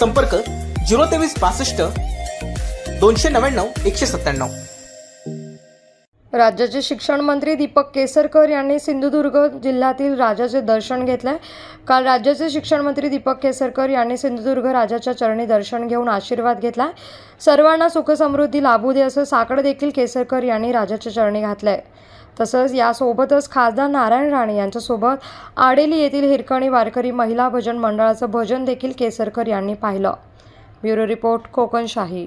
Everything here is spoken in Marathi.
संपर्क झिरो तेवीस बासष्ट दोनशे नव्याण्णव एकशे सत्त्याण्णव. राज्याचे शिक्षण मंत्री दीपक केसरकर यांनी सिंधुदुर्ग जिल्ह्यातील राजाचे दर्शन घेतले काल राज्याचे शिक्षण मंत्री दीपक केसरकर यांनी सिंधुदुर्ग राजाच्या चरणी दर्शन घेऊन आशीर्वाद घेतला सर्वांना सुखसमृद्धी लाभू दे असं साकडं देखील केसरकर यांनी राजाच्या चरणी घातलंय. तसंच यासोबतच खासदार नारायण राणे यांच्यासोबत आडेली येथील हिरकणी वारकरी महिला भजन मंडळाचं भजन देखील केसरकर यांनी पाहिलं. Bureau report Kokanshahi.